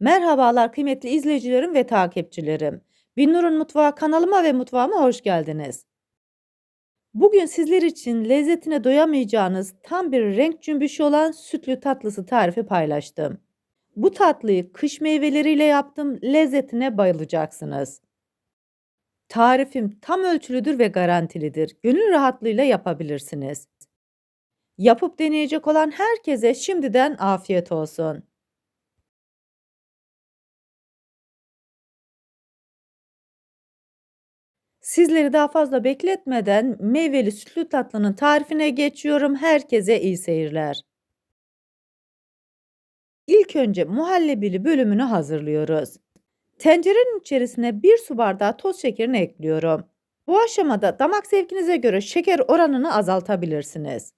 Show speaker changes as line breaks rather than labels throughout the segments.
Merhabalar kıymetli izleyicilerim ve takipçilerim. Binnur'un Mutfağı kanalıma ve mutfağıma hoş geldiniz. Bugün sizler için lezzetine doyamayacağınız tam bir renk cümbüşü olan sütlü tatlısı tarifi paylaştım. Bu tatlıyı kış meyveleriyle yaptım, lezzetine bayılacaksınız. Tarifim tam ölçülüdür ve garantilidir. Gönül rahatlığıyla yapabilirsiniz. Yapıp deneyecek olan herkese şimdiden afiyet olsun. Sizleri daha fazla bekletmeden meyveli sütlü tatlının tarifine geçiyorum. Herkese iyi seyirler. İlk önce muhallebili bölümünü hazırlıyoruz. Tencerenin içerisine 1 su bardağı toz şekerini ekliyorum. Bu aşamada damak zevkinize göre şeker oranını azaltabilirsiniz.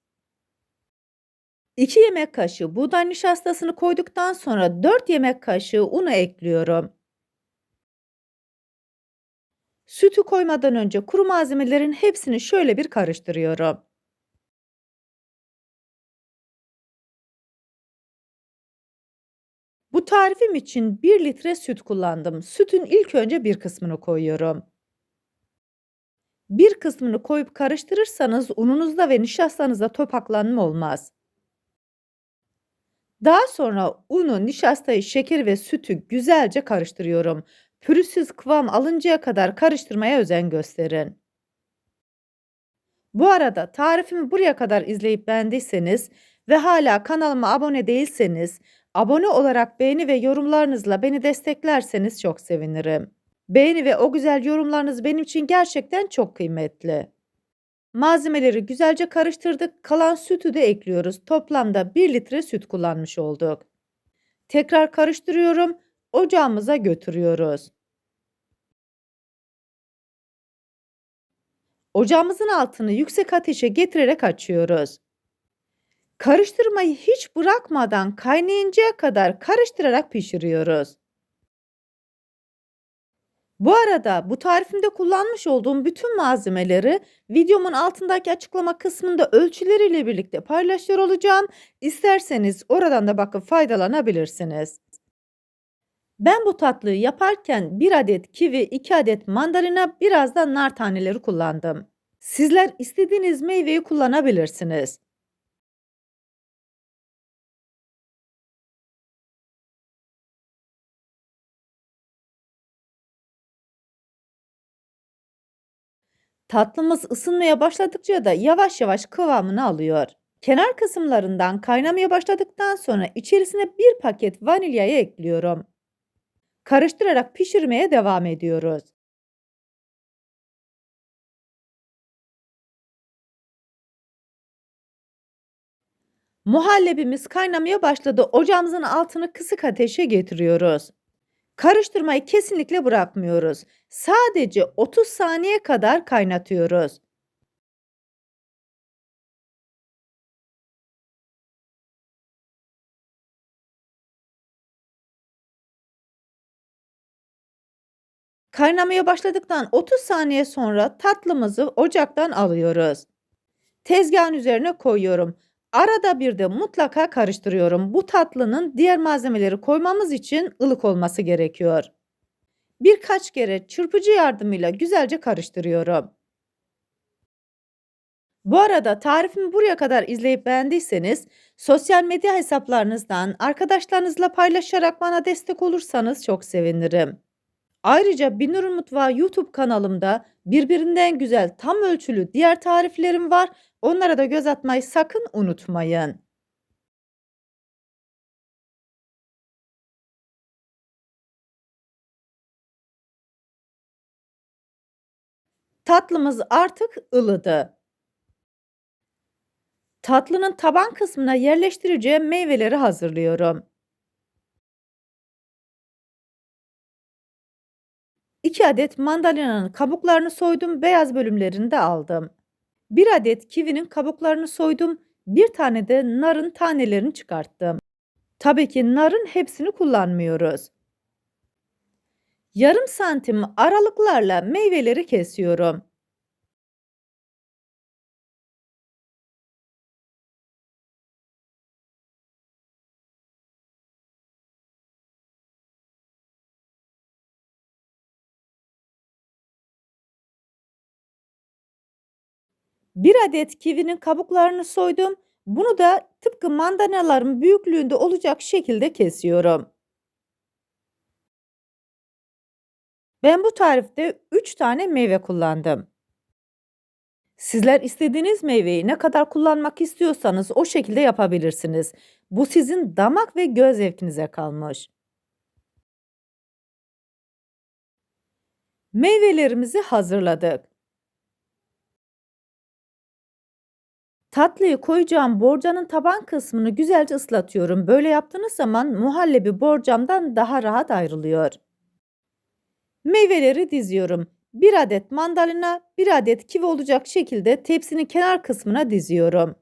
2 yemek kaşığı buğday nişastasını koyduktan sonra 4 yemek kaşığı unu ekliyorum. Sütü koymadan önce kuru malzemelerin hepsini şöyle bir karıştırıyorum. Bu tarifim için 1 litre süt kullandım. Sütün ilk önce bir kısmını koyuyorum. Bir kısmını koyup karıştırırsanız ununuzda ve nişastanızda topaklanma olmaz. Daha sonra unu, nişastayı, şekeri ve sütü güzelce karıştırıyorum. Pürüzsüz kıvam alıncaya kadar karıştırmaya özen gösterin. Bu arada tarifimi buraya kadar izleyip beğendiyseniz ve hala kanalıma abone değilseniz abone olarak beğeni ve yorumlarınızla beni desteklerseniz çok sevinirim. Beğeni ve o güzel yorumlarınız benim için gerçekten çok kıymetli. Malzemeleri güzelce karıştırdık. Kalan sütü de ekliyoruz. Toplamda 1 litre süt kullanmış olduk. Tekrar karıştırıyorum. Ocağımıza götürüyoruz. Ocağımızın altını yüksek ateşe getirerek açıyoruz. Karıştırmayı hiç bırakmadan kaynayıncaya kadar karıştırarak pişiriyoruz. Bu arada bu tarifimde kullanmış olduğum bütün malzemeleri videomun altındaki açıklama kısmında ölçüleriyle birlikte paylaşıyor olacağım. İsterseniz oradan da bakıp faydalanabilirsiniz. Ben bu tatlıyı yaparken 1 adet kivi, 2 adet mandalina, biraz da nar taneleri kullandım. Sizler istediğiniz meyveyi kullanabilirsiniz. Tatlımız ısınmaya başladıkça da yavaş yavaş kıvamını alıyor. Kenar kısımlarından kaynamaya başladıktan sonra içerisine bir paket vanilyayı ekliyorum. Karıştırarak pişirmeye devam ediyoruz. Muhallebimiz kaynamaya başladı. Ocağımızın altını kısık ateşe getiriyoruz. Karıştırmayı kesinlikle bırakmıyoruz. Sadece 30 saniye kadar kaynatıyoruz. Kaynamaya başladıktan 30 saniye sonra tatlımızı ocaktan alıyoruz. Tezgahın üzerine koyuyorum. Arada bir de mutlaka karıştırıyorum. Bu tatlının diğer malzemeleri koymamız için ılık olması gerekiyor. Birkaç kere çırpıcı yardımıyla güzelce karıştırıyorum. Bu arada tarifimi buraya kadar izleyip beğendiyseniz sosyal medya hesaplarınızdan arkadaşlarınızla paylaşarak bana destek olursanız çok sevinirim. Ayrıca Binur'un Mutfağı YouTube kanalımda birbirinden güzel tam ölçülü diğer tariflerim var. Onlara da göz atmayı sakın unutmayın. Tatlımız artık ılıdı. Tatlının taban kısmına yerleştireceğim meyveleri hazırlıyorum. 2 adet mandalinanın kabuklarını soydum, beyaz bölümlerini de aldım. 1 adet kivinin kabuklarını soydum, 1 tane de narın tanelerini çıkarttım. Tabii ki narın hepsini kullanmıyoruz. Yarım santim aralıklarla meyveleri kesiyorum. 1 adet kivinin kabuklarını soydum. Bunu da tıpkı mandanaların büyüklüğünde olacak şekilde kesiyorum. Ben bu tarifte 3 tane meyve kullandım. Sizler istediğiniz meyveyi ne kadar kullanmak istiyorsanız o şekilde yapabilirsiniz. Bu sizin damak ve göz zevkinize kalmış. Meyvelerimizi hazırladık. Tatlıyı koyacağım borcanın taban kısmını güzelce ıslatıyorum. Böyle yaptığınız zaman muhallebi borcamdan daha rahat ayrılıyor. Meyveleri diziyorum. 1 adet mandalina, 1 adet kivi olacak şekilde tepsinin kenar kısmına diziyorum.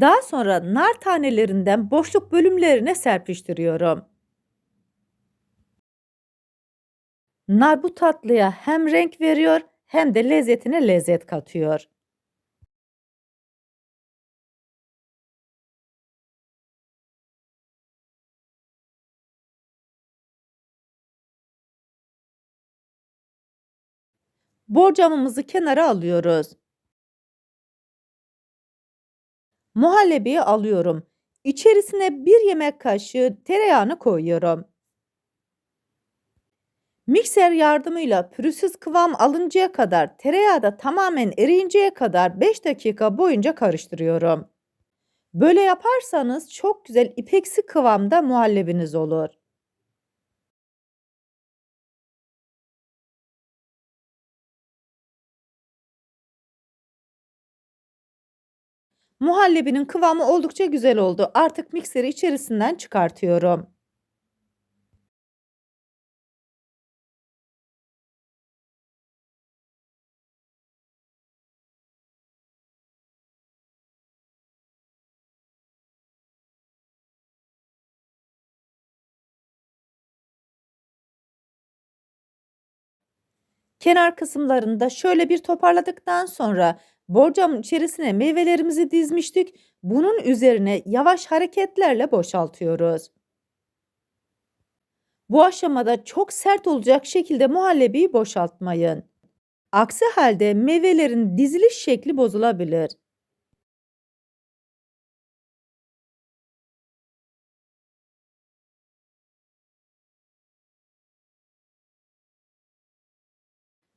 Daha sonra nar tanelerinden boşluk bölümlerine serpiştiriyorum. Nar bu tatlıya hem renk veriyor hem de lezzetine lezzet katıyor. Borcamımızı kenara alıyoruz. Muhallebiyi alıyorum. İçerisine 1 yemek kaşığı tereyağını koyuyorum. Mikser yardımıyla pürüzsüz kıvam alıncaya kadar tereyağı da tamamen eriyinceye kadar 5 dakika boyunca karıştırıyorum. Böyle yaparsanız çok güzel ipeksi kıvamda muhallebiniz olur. Muhallebinin kıvamı oldukça güzel oldu. Artık mikseri içerisinden çıkartıyorum. Kenar kısımlarında şöyle bir toparladıktan sonra borcamın içerisine meyvelerimizi dizmiştik. Bunun üzerine yavaş hareketlerle boşaltıyoruz. Bu aşamada çok sert olacak şekilde muhallebiyi boşaltmayın. Aksi halde meyvelerin diziliş şekli bozulabilir.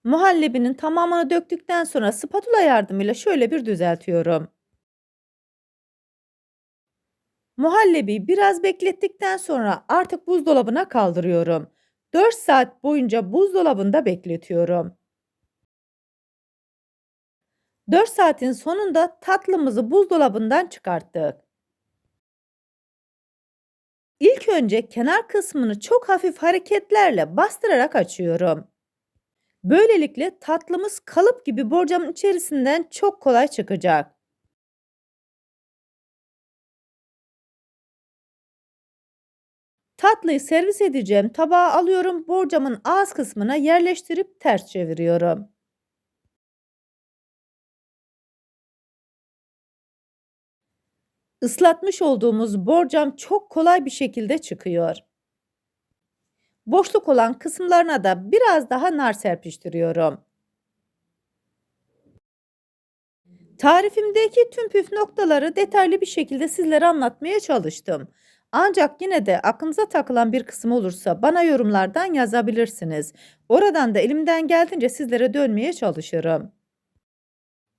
Muhallebinin tamamını döktükten sonra spatula yardımıyla şöyle bir düzeltiyorum. Muhallebiyi biraz beklettikten sonra artık buzdolabına kaldırıyorum. 4 saat boyunca buzdolabında bekletiyorum. 4 saatin sonunda tatlımızı buzdolabından çıkarttık. İlk önce kenar kısmını çok hafif hareketlerle bastırarak açıyorum. Böylelikle tatlımız kalıp gibi borcamın içerisinden çok kolay çıkacak. Tatlıyı servis edeceğim tabağa alıyorum. Borcamın ağız kısmına yerleştirip ters çeviriyorum. Islatmış olduğumuz borcam çok kolay bir şekilde çıkıyor. Boşluk olan kısımlarına da biraz daha nar serpiştiriyorum. Tarifimdeki tüm püf noktaları detaylı bir şekilde sizlere anlatmaya çalıştım. Ancak yine de aklınıza takılan bir kısım olursa bana yorumlardan yazabilirsiniz. Oradan da elimden geldiğince sizlere dönmeye çalışırım.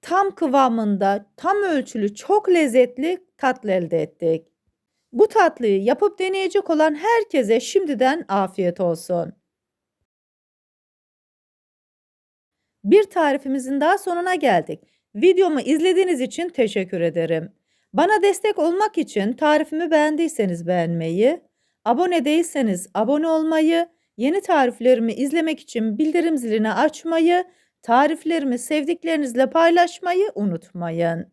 Tam kıvamında, tam ölçülü, çok lezzetli tatlı elde ettik. Bu tatlıyı yapıp deneyecek olan herkese şimdiden afiyet olsun. Bir tarifimizin daha sonuna geldik. Videomu izlediğiniz için teşekkür ederim. Bana destek olmak için tarifimi beğendiyseniz beğenmeyi, abone değilseniz abone olmayı, yeni tariflerimi izlemek için bildirim zilini açmayı, tariflerimi sevdiklerinizle paylaşmayı unutmayın.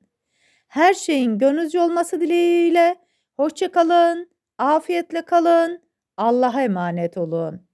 Her şeyin gönlünüzce olması dileğiyle Hoşça kalın, afiyetle kalın, Allah'a emanet olun.